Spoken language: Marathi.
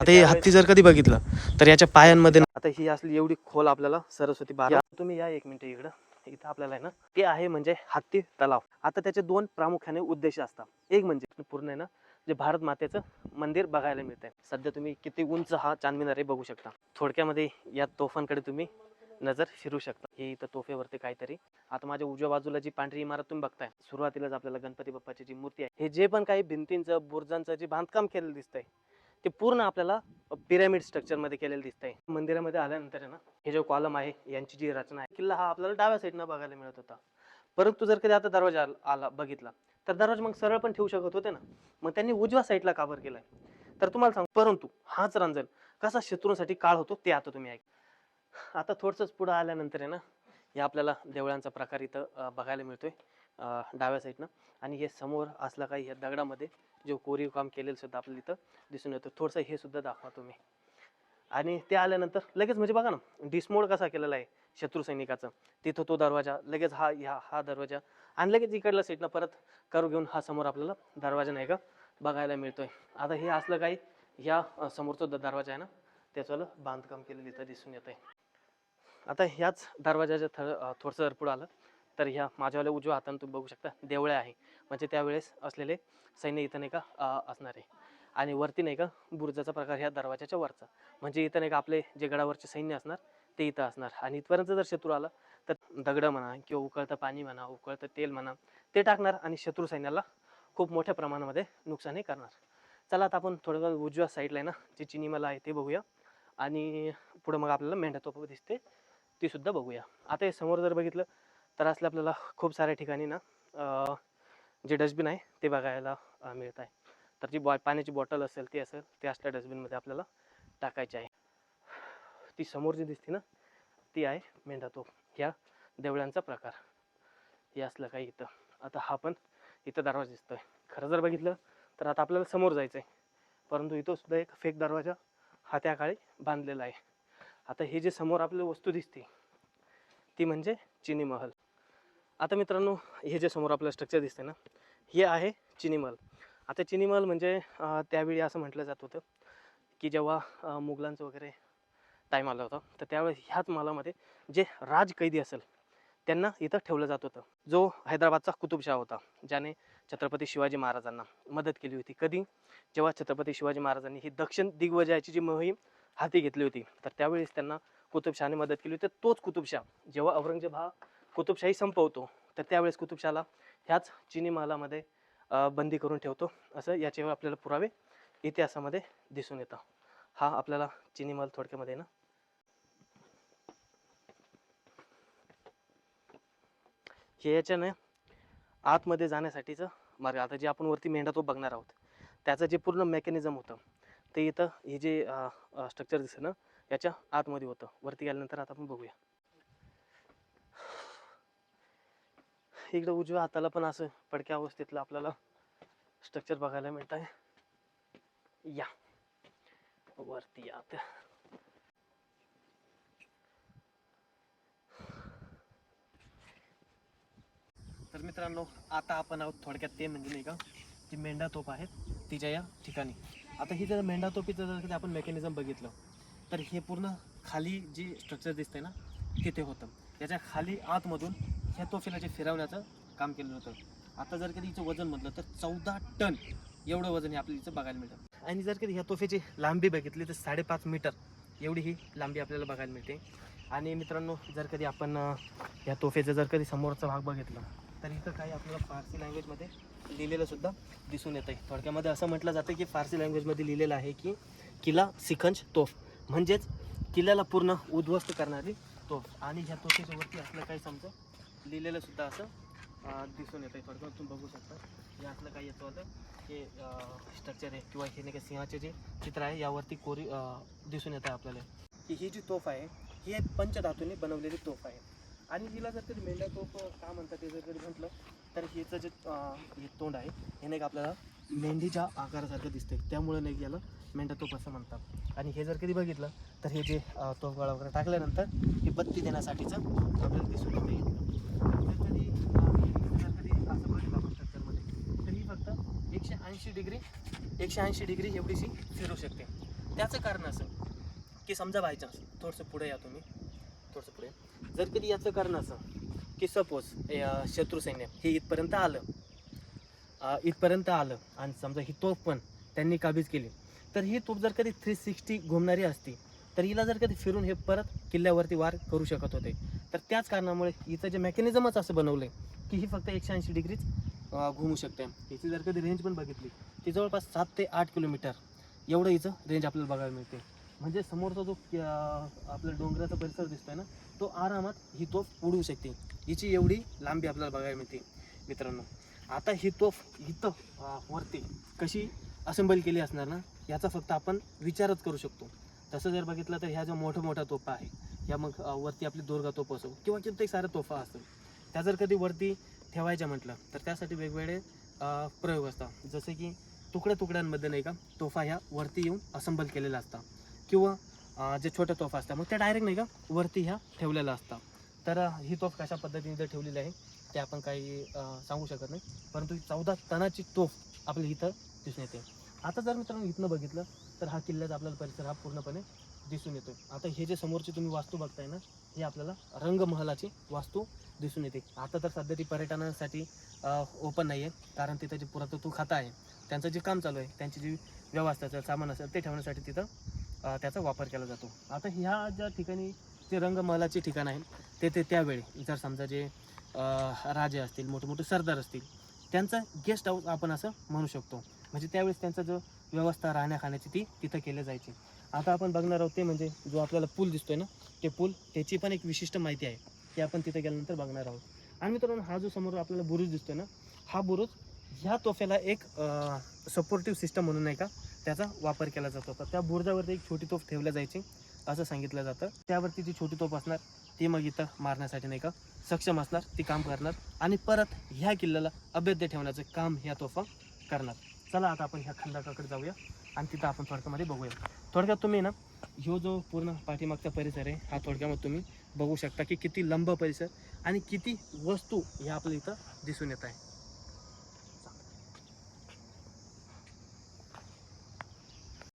आता हे हत्ती जर कधी बघितलं तर याच्या पायांमध्ये आता ही असली एवढी खोल आपल्याला सरस्वती बारा. तुम्ही या एक मिनिट इकडं. इथं आपल्याला आहे ना ते आहे म्हणजे हत्ती तलाव. आता त्याचे दोन प्रामुख्याने उद्देश असतात. एक म्हणजे पूर्ण आहे ना जे भारत मातेचं मंदिर बघायला मिळतंय. सध्या तुम्ही किती उंच हा चांदमिनार बघू शकता. थोडक्यामध्ये या तोफांकडे तुम्ही नजर फिरू शकता. हे इथं तोफेवरती काहीतरी. आता माझ्या उजव्या बाजूला जी पांढरी इमारत तुम्ही बघताय सुरुवातीलाच आपल्याला गणपती बाप्पाची जी मूर्ती आहे हे जे पण काही भिंतींचं बुर्जांचं जे बांधकाम केलेलं दिसतंय ते पूर्ण आपल्याला पिरामिड स्ट्रक्चरमध्ये दिसत आहे मंदिरामध्ये आल्यानंतर आहे ना हे जो कॉलम आहे यांची जी रचना आहे किल्ला हा आपल्याला डाव्या साईडनं बघायला मिळत होता. परंतु जर कधी आता दरवाजा आला बघितला तर दरवाजा मग सरळ पण ठेवू शकत होते ना. मग त्यांनी उजव्या साईडला काबर केलाय. तर तुम्हाला सांग परंतु हाच रांजण कसा शत्रूंसाठी काळ होतो ते आता तुम्ही ऐक. आता थोडंसंच पुढं आल्यानंतर आहे ना हे आपल्याला देवळांचा प्रकार इथं बघायला मिळतोय. डाव्या साईडनं आणि हे समोर असला काही या दगडामध्ये जो कोरीव काम केलेलं सुद्धा आपल्याला इथं दिसून येतं. थोडंसं हे सुद्धा दाखवा तुम्ही. आणि ते आल्यानंतर लगेच म्हणजे बघा ना डिसमोड कसा केलेला आहे शत्रू सैनिकाचं. तिथं तो दरवाजा लगेच हा ह्या हा दरवाजा आणि लगेच इकडल्या साईडनं परत करू घेऊन हा समोर आपल्याला दरवाजा नाही का बघायला मिळतोय. आता हे असलं काही ह्या समोरचा दरवाजा आहे ना त्याचं बांधकाम केलेलं इथं दिसून येत आहे आता ह्याच दरवाजाच्या थर थोडंसं जर पुढं आलं. तर ह्या माझ्यावाल्या उजव्या हातानं तुम्ही बघू शकता देवळे आहे. म्हणजे त्यावेळेस असलेले सैन्य इथं नाही का असणार आहे. आणि वरती नाही का बुर्जाचा प्रकार ह्या दरवाजाच्या वरचा. म्हणजे इथं नाही का आपले जे गडावरचे सैन्य असणार ते इथं असणार. आणि इथपर्यंत जर शत्रू आला तर दगडं म्हणा किंवा उकळतं पाणी म्हणा उकळतं तेल म्हणा ते टाकणार आणि शत्रू सैन्याला खूप मोठ्या प्रमाणामध्ये नुकसानही करणार. चला आता आपण थोडं उजव्या साईडला आहे ना जी चिनीमाला आहे ते बघूया. आणि पुढं मग आपल्याला मेंढ्या तोप दिसते ती सुद्धा बघूया. आता हे समोर जर बघितलं तर असले आपल्याला खूप साऱ्या ठिकाणी ना जे डस्टबिन आहे ते बघायला मिळत आहे. तर जी बॉ पाण्याची बॉटल असेल ती असेल ते असल्या डस्टबिनमध्ये आपल्याला टाकायची आहे. ती समोर जी दिसते ना ती आहे मेंढातोप ह्या देवळ्यांचा प्रकार. हे असलं काही इथं. आता हा पण इथं दरवाजा दिसतोय. खरं जर बघितलं तर आता आपल्याला समोर जायचं आहे परंतु इथं सुद्धा एक फेक दरवाजा हा त्या काळी बांधलेला आहे. आता हे जे समोर आपल्याला वस्तू दिसते ती म्हणजे चिनी महल. आता मित्रांनो हे जे समोर आपलं स्ट्रक्चर दिसतं ना हे आहे चिनी महल आता चिनी महल म्हणजे त्यावेळी असं म्हटलं जात होतं की जेव्हा मुघलांचं वगैरे टाईम आला होता तर त्यावेळेस ह्याच महालामध्ये जे राजकैदी असेल त्यांना इथं ठेवलं जात होतं. जो हैदराबादचा कुतुबशाह होता ज्याने छत्रपती शिवाजी महाराजांना मदत केली होती. कधी? जेव्हा छत्रपती शिवाजी महाराजांनी ही दक्षिण दिग्विजयाची जी मोहीम हाती घेतली होती तर त्यावेळेस त्यांना कुतुबशहाने मदत केली होती. तोच कुतुबशाह जेव्हा औरंगजेब हा कुतुबशाही संपवतो तर त्यावेळेस कुतुबशाला ह्याच चिनी महालामध्ये बंदी करून ठेवतो. असं याच्यावर आपल्याला पुरावे इतिहासामध्ये दिसून येतं हा आपल्याला चिनी महाल थोडक्यामध्ये ना? हे याच्यानं आतमध्ये जाण्यासाठीचं मार्ग आता जे आपण वरती मेंढा तो बघणार आहोत त्याचं जे पूर्ण मेकॅनिझम होतं ते इथं हे जे स्ट्रक्चर दिसतं ना याच्या आतमध्ये होतं. वरती गेल्यानंतर आता आपण बघूया. इकडं उजव्या हाताला पण असं पडक्या अवस्थेतलं आपल्याला स्ट्रक्चर बघायला मिळत आहे या. वरती आत. तर मित्रांनो आता आपण आहोत थोडक्यात ते म्हणजे नाही का जी मेंढा तोप आहेत तिच्या या ठिकाणी. आता ही जर मेंढा तोपीचं जर कधी आपण मेकॅनिझम बघितलं तर हे पूर्ण खाली जी स्ट्रक्चर दिसतंय ना तिथे होतं. त्याच्याखाली आतमधून ह्या तोफेला जे फिरवण्याचं काम केलं होतं. आता जर कधी हिचं वजन म्हटलं तर चौदा टन एवढं वजन हे आपल्याला इथं बघायला मिळतं. आणि जर कधी ह्या तोफेची लांबी बघितली तर साडेपाच मीटर एवढी ही लांबी आपल्याला बघायला मिळते. आणि मित्रांनो जर कधी आपण या तोफेचा जर कधी समोरचा भाग बघितला तर इथं काही आपल्याला फारसी लँग्वेजमध्ये लिहिलेलं सुद्धा दिसून येतं आहे थोडक्यामध्ये असं म्हटलं जातं की फारसी लँग्वेजमध्ये लिहिलेलं आहे की किला सिखंज तोफ. म्हणजेच किल्ल्याला पूर्ण उद्ध्वस्त करणारी तोफ. आणि ह्या तोफेच्या वरती असलं काही समजा? लिहिलेलं सुद्धा असं दिसून येतं आहे थोडक्यात तुम्ही बघू शकता. हे असलं काही येतं होतं. हे स्ट्रक्चर आहे किंवा हे नाही का सिंहाचे जे चित्र आहे यावरती कोरी दिसून येतं आहे आपल्याला. की ही जी तोफ आहे ही एक पंचधातूने बनवलेली तोफ आहे. आणि हिला जर तरी मेंढ्या तोफ का म्हणतात ते जर कधी म्हटलं तर हिचं जे हे तोंड आहे हे नाही का आपल्याला मेंढीच्या आकारासारखं दिसते त्यामुळे नाही याला मेंढ्या तोफ असं म्हणतात. आणि हे जर कधी बघितलं तर हे जे अं, वगैरे टाकल्यानंतर हे बत्ती देण्यासाठीचं आपल्याला दिसून येते जर कधी अं, जर कधी असं बघितलं आपण स्ट्रक्चरमध्ये तर ही फक्त एकशे ऐंशी डिग्री एकशे ऐंशी डिग्री एवढीशी फिरू शकते. त्याचं कारण असं की समजा बाय चान्स थोडंसं पुढे या तुम्ही. थोडंसं पुढे. जर कधी याचं कारण असं की सपोज शत्रू सैन्य हे इथपर्यंत आलं इथपर्यंत आलं आणि समजा ही तोफ पण त्यांनी काबीज केली तर ही तोफ जर कधी थ्री सिक्स्टी घुमणारी असती तर हिला जर कधी फिरून हे परत किल्ल्यावरती वार करू शकत होते. तर त्याच कारणामुळे हिचं जे मेकॅनिझमच असं बनवलं आहे की ही फक्त एकशे ऐंशी डिग्रीच घुमू शकते. याची जर कधी रेंज पण बघितली ती जवळपास सात ते आठ किलोमीटर. एवढं हिचं रेंज आपल्याला बघायला मिळते. म्हणजे समोरचा जो आपला डोंगराचा परिसर दिसतोय ना तो आरामात ही तोफ उडवू शकते. हिची एवढी लांबी आपल्याला बघायला मिळते मित्रांनो. आता ही तोफ इथं वरती कशी असेंबल केली असणार ना याचा फक्त आपण विचारच करू शकतो. तसं जर बघितलं तर ह्या ज्या मोठ्या मोठ्या तोफा आहे या मग वरती आपली दुर्गा तोफ असो किंवा कित्येक साऱ्या तोफा असतो त्या जर कधी वरती ठेवायच्या म्हटलं तर त्यासाठी वेगवेगळे प्रयोग असतात. जसे की तुकड्या तुकड्यांमध्ये नाही का तोफा ह्या वरती येऊन असंबल केलेला असतात किंवा जे छोट्या तोफा असतात मग त्या डायरेक्ट नाही का वरती ह्या ठेवलेल्या असतात. तर ही तोफ कशा पद्धतीने जर ठेवलेली आहे ते आपण काही सांगू शकत नाही. परंतु ही चौदा टनाची तोफ आपल्या इथं दिसून येते. आता जर मित्रांनो इथनं बघितलं तर हा किल्ल्याचा आपल्याला परिसर हा पूर्णपणे दिसून येतो आता हे जे समोरची तुम्ही वास्तू बघताय ना हे आपल्याला रंगमहलाची वास्तू दिसून येते. आता तर सध्या ती पर्यटनासाठी ओपन नाही आहे कारण तिथं जे पुरातत्व खातं आहे त्यांचं जे काम चालू आहे त्यांची जी व्यवस्था असेल सामान असेल ते ठेवण्यासाठी तिथं त्याचा वापर केला जातो. आता ह्या ज्या ठिकाणी जे रंगमहलाचे ठिकाण आहे ते ते त्यावेळी जर समजा जे राजे असतील मोठे मोठे सरदार असतील त्यांचं गेस्ट हाऊस आपण असं म्हणू शकतो. म्हणजे त्यावेळेस त्यांचा जो व्यवस्था राहण्या खाण्याची ती तिथं केली जायची. आता आपण बघणार आहोत ते म्हणजे जो आपल्याला पूल दिसतोय ना ते पूल त्याची पण एक विशिष्ट माहिती आहे. ते आपण तिथे गेल्यानंतर बघणार आहोत. आणि मित्रांनो हा जो समोर आपल्याला बुरुज दिसतोय ना हा बुरुज ह्या तोफ्याला एक सपोर्टिव्ह सिस्टम म्हणून नाही का त्याचा वापर केला जातो. होता त्या बुरुजावरती एक छोटी तोफ ठेवल्या जायची असं सांगितलं जातं. त्यावरती जी छोटी तोफ असणार ती मग इथं मारण्यासाठी नाही का सक्षम असणार ती काम करणार. आणि परत ह्या किल्ल्याला अभेद्य ठेवण्याचं काम ह्या तोफा करणार. चला आता आपण ह्या खंडाकाकडे जाऊया आणि तिथं आपण थोडक्यामध्ये बघूया. थोडक्यात तुम्ही ना ह्यो जो पूर्ण पाठीमागचा परिसर आहे हा थोडक्यामध्ये तुम्ही बघू शकता की किती लंब परिसर आणि किती वस्तू ह्या आपल्या इथं दिसून येत आहे.